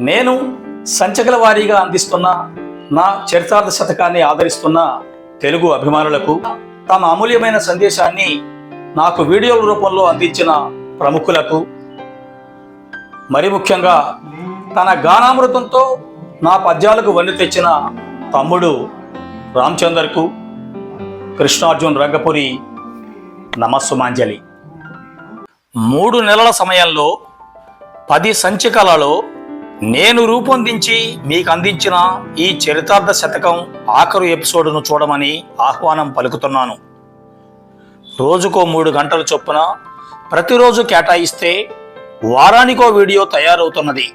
నేను సంచకల వారీగా అందిస్తున్న నా చరితార్థ శతకాన్ని ఆదరిస్తున్న తెలుగు అభిమానులకు తమ అమూల్యమైన సందేశాన్ని నాకు వీడియోల రూపంలో అందించిన ప్రముఖులకు మరి ముఖ్యంగా తన గానామృతంతో నా పద్యాలకు వన్ను తెచ్చిన తమ్ముడు రామచందర్కు కృష్ణార్జున్ రంగపురి నమస్సుమాంజలి. మూడు నెలల సమయంలో పది సంచికలలో నేను రూపొందించి మీకు అందించిన ఈ చరితార్థ శతకం ఆఖరు ఎపిసోడ్ను చూడమని ఆహ్వానం పలుకుతున్నాను. రోజుకో మూడు గంటల చొప్పున ప్రతిరోజు కేటాయిస్తే వారానికో వీడియో తయారవుతున్నది.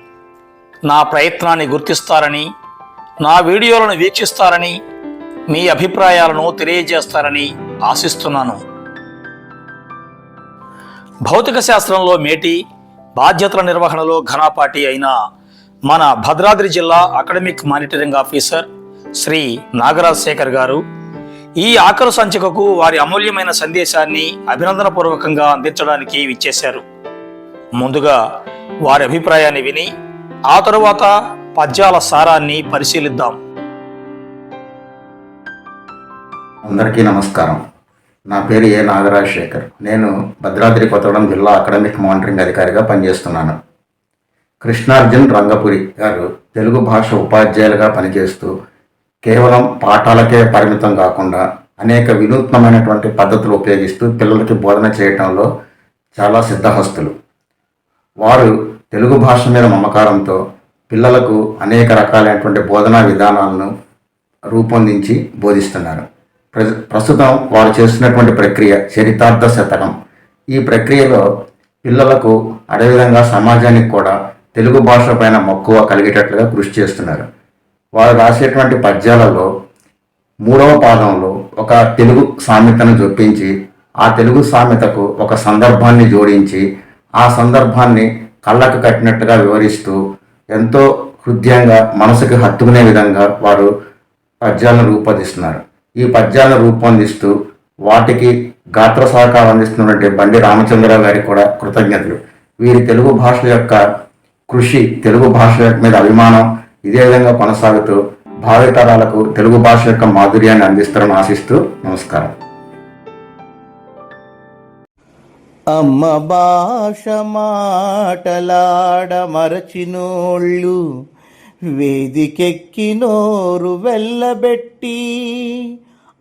నా ప్రయత్నాన్ని గుర్తిస్తారని నా వీడియోలను వీక్షిస్తారని మీ అభిప్రాయాలను తెలియజేస్తారని ఆశిస్తున్నాను. భౌతిక శాస్త్రంలో మేటి బాధ్యతల నిర్వహణలో ఘనాపాటి అయిన మన భద్రాద్రి జిల్లా academic monitoring officer Shri Nagaraj Shekhar గారు. ఈ ఆఖరు సంచికకు వారి అమూల్యమైన సందేశాన్ని అభినందనపూర్వకంగా అందించడానికి విచ్చేశారు. ముందుగా వారి అభిప్రాయాన్ని విని ఆ తరువాత పద్యాల సారాన్ని పరిశీలిద్దాం. అందరికీ నమస్కారం. నా పేరు ఏ నాగరాజ్ శేఖర్ నేను భద్రాద్రి కొత్తగూడెం జిల్లా అకాడమిక్ మానిటరింగ్ అధికారిగా పనిచేస్తున్నాను. కృష్ణార్జున్ రంగపురి గారు తెలుగు భాష ఉపాధ్యాయులుగా పనిచేస్తూ కేవలం పాఠాలకే పరిమితం కాకుండా అనేక వినూత్నమైనటువంటి పద్ధతులు ఉపయోగిస్తూ పిల్లలకి బోధన చేయటంలో చాలా సిద్ధహస్తులు. వారు తెలుగు భాష మీద మమకారంతో పిల్లలకు అనేక రకాలైనటువంటి బోధనా విధానాలను రూపొందించి బోధిస్తున్నారు. ప్ర- ప్రస్తుతం వారు చేస్తున్నటువంటి ప్రక్రియ చరితార్థ శతకం. ఈ ప్రక్రియలో పిల్లలకు అదేవిధంగా సమాజానికి కూడా తెలుగు భాష పైన మక్కువ కలిగేటట్లుగా కృషి చేస్తున్నారు. వారు రాసేటువంటి పద్యాలలో మూడవ పాదంలో ఒక తెలుగు సామెతను జొప్పించి ఆ తెలుగు సామెతకు ఒక సందర్భాన్ని జోడించి ఆ సందర్భాన్ని కళ్ళకు కట్టినట్టుగా వివరిస్తూ ఎంతో హృదయంగా మనసుకు హత్తుకునే విధంగా వారు పద్యాలను రూపొందిస్తున్నారు. ఈ పద్యాలను రూపొందిస్తూ వాటికి గాత్ర సహకారం అందిస్తున్నటువంటి బండి రామచంద్రరావు గారికి కూడా కృతజ్ఞతలు. వీరి తెలుగు భాష యొక్క కృషి తెలుగు భాష మీద అభిమానం ఇదే విధంగా కొనసాగుతూ భావితరాలకు తెలుగు భాష యొక్క మాధుర్యాన్ని అందిస్తారని ఆశిస్తూ నమస్కారం. అమ్మ భాష మాటలాడ మరచినోళ్ళు వేదికెక్కినోరు వెళ్ళబెట్టి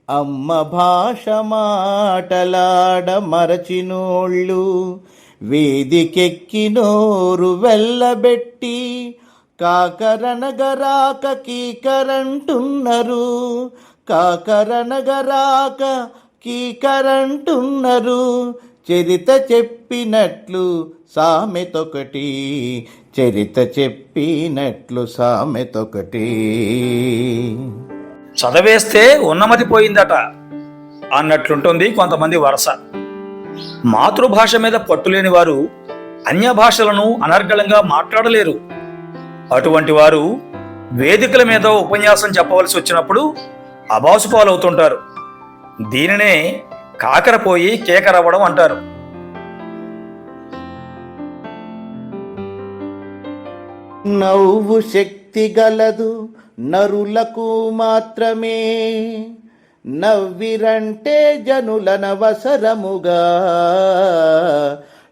అమ్మ భాష మాటలాడ మరచినోళ్ళు వేదికెక్కినోరు వెళ్ళబెట్టి కాకరనగరాక కీకరంటున్నారు. కాకరనగరాక కీకరంటున్నారు. చరిత చెప్పినట్లు సామెతొకటి చరిత చెప్పినట్లు సామెతొకటి. చదవేస్తే ఉన్నమతి పోయిందట అన్నట్లుంటుంది కొంతమంది వరస. మాతృభాష మీద పట్టులేని వారు అన్య భాషలను అనర్గళంగా మాట్లాడలేరు. అటువంటి వారు వేదికల మీద ఉపన్యాసం చెప్పవలసి వచ్చినప్పుడు అబాసు పాలవుతుంటారు. దీనినే కాకరపోయి కేకరవ్వడం అంటారు. నవ్వు శక్తి గలదు నరులకు మాత్రమే. నవ్విరంటే జనులనవసరముగా.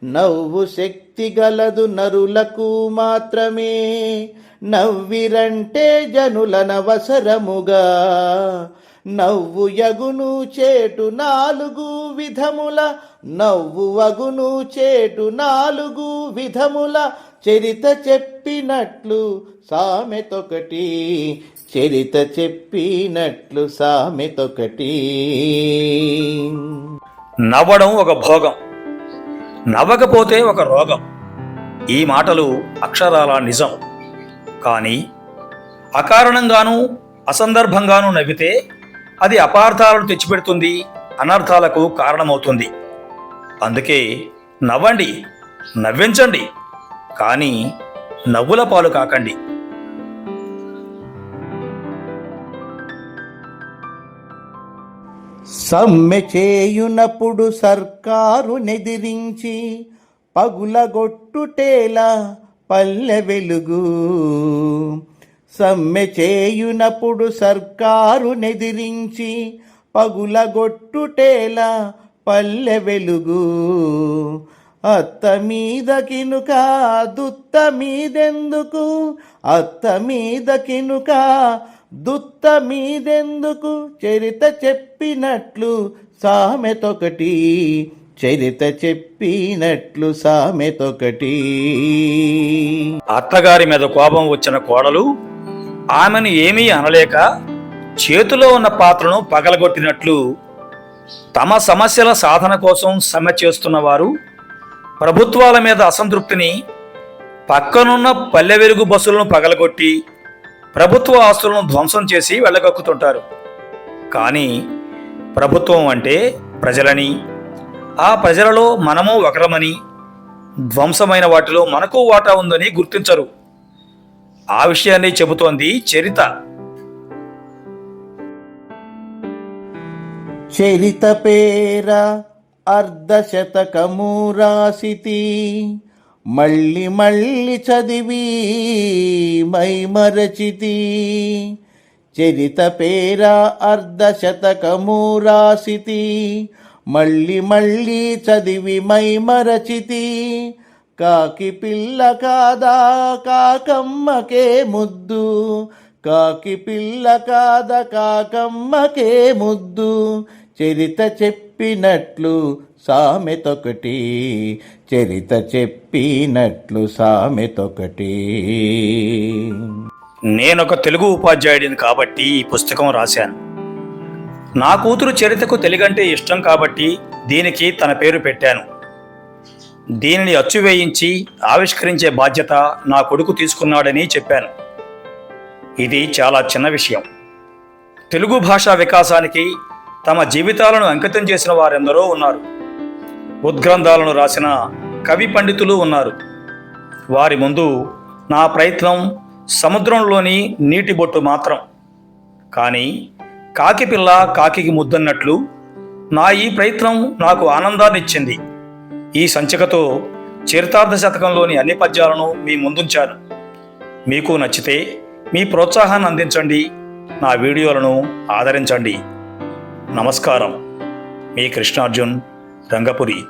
నవ్వు శక్తి గలదు నరులకు మాత్రమే. నవ్విరంటే జనులనవసరముగా. నవ్వు యగును చేటు నాలుగు విధముల. నవ్వు వగును చేటు నాలుగు విధముల. చరిత చెప్పినట్లు సామెతొకటి. చరిత చెప్పినట్లు సామెతొకటి. నవ్వడం ఒక భోగం నవ్వకపోతే ఒక రోగం. ఈ మాటలు అక్షరాల నిజం. కానీ అకారణంగాను అసందర్భంగాను నవ్వితే అది అపార్థాలను తెచ్చిపెడుతుంది అనర్థాలకు కారణమవుతుంది. అందుకే నవ్వండి నవ్వించండి. కానీ నవ్వుల పాలు కాకండి. సమ్మె చేయునప్పుడు సర్కారు నెదిరించి పగులగొట్టుటేలా పల్లె వెలుగు. సమ్మె చేయునప్పుడు సర్కారు నెదిరించి పగులగొట్టుటేలా పల్లె వెలుగు. అత్త మీద కినుక దుత్త మీదెందుకు? అత్త మీద కినుక దుత్త మీదెందుకు చరిత చెప్పినట్లు సామెతొకటి? చరిత చెప్పినట్లు సామెతొకటి. అత్తగారి మీద కోపం వచ్చిన కోడలు ఆమెను ఏమీ అనలేక చేతిలో ఉన్న పాత్రను పగలగొట్టినట్లు తమ సమస్యల సాధన కోసం సమ్మె చేస్తున్న వారు ప్రభుత్వాల మీద అసంతృప్తిని పక్కనున్న పల్లె వెలుగు బస్సులను పగలగొట్టి ప్రభుత్వ ఆస్తులను ధ్వంసం చేసి వెళ్ళగక్కుతుంటారు. కానీ ప్రభుత్వం అంటే ప్రజలని. ఆ ప్రజలలో మనము ఒకరమని ధ్వంసమైన వాటిలో మనకు వాటా ఉందని గుర్తించరు. ఆ విషయాన్ని చెబుతోంది చరిత. చరిత పేర అర్ధశతకము రాసితి. మళ్ళీ మళ్ళీ చదివి మైమరచితి చరిత పేరా అర్ధశతకము రాసితి. మళ్ళీ మళ్ళీ చదివి మైమరచితి కాకి పిల్ల కాదా కాకమ్మకే ముద్దు. కాకి పిల్ల కాదా కాకమ్మకే ముద్దు. చరిత చెప్పినట్లు సామెతొకటి. చరిత చెప్పినట్లు సామెతొకటి. నేనొక తెలుగు ఉపాధ్యాయుడిని కాబట్టి ఈ పుస్తకం రాశాను. నా కూతురు చరితకు తెలుగంటే ఇష్టం కాబట్టి దీనికి తన పేరు పెట్టాను. దీనిని అచ్చువేయించి ఆవిష్కరించే బాధ్యత నా కొడుకు తీసుకున్నాడని చెప్పాను. ఇది చాలా చిన్న విషయం. తెలుగు భాషా వికాసానికి తమ జీవితాలను అంకితం చేసిన వారెందరో ఉన్నారు. ఉద్గ్రంథాలను రాసిన కవి పండితులు ఉన్నారు. వారి ముందు నా ప్రయత్నం సముద్రంలోని నీటి బొట్టు మాత్రం. కానీ కాకి పిల్ల కాకికి ముద్దన్నట్లు నా ఈ ప్రయత్నం నాకు ఆనందాన్ని ఇచ్చింది ఈ సంచికతో చరితార్థ శతకంలోని అన్ని పద్యాలను మీ ముందుంచాను. మీకు నచ్చితే మీ ప్రోత్సాహాన్ని అందించండి. నా వీడియోలను ఆదరించండి. నమస్కారం. మీ కృష్ణార్జున్ రంగపురి.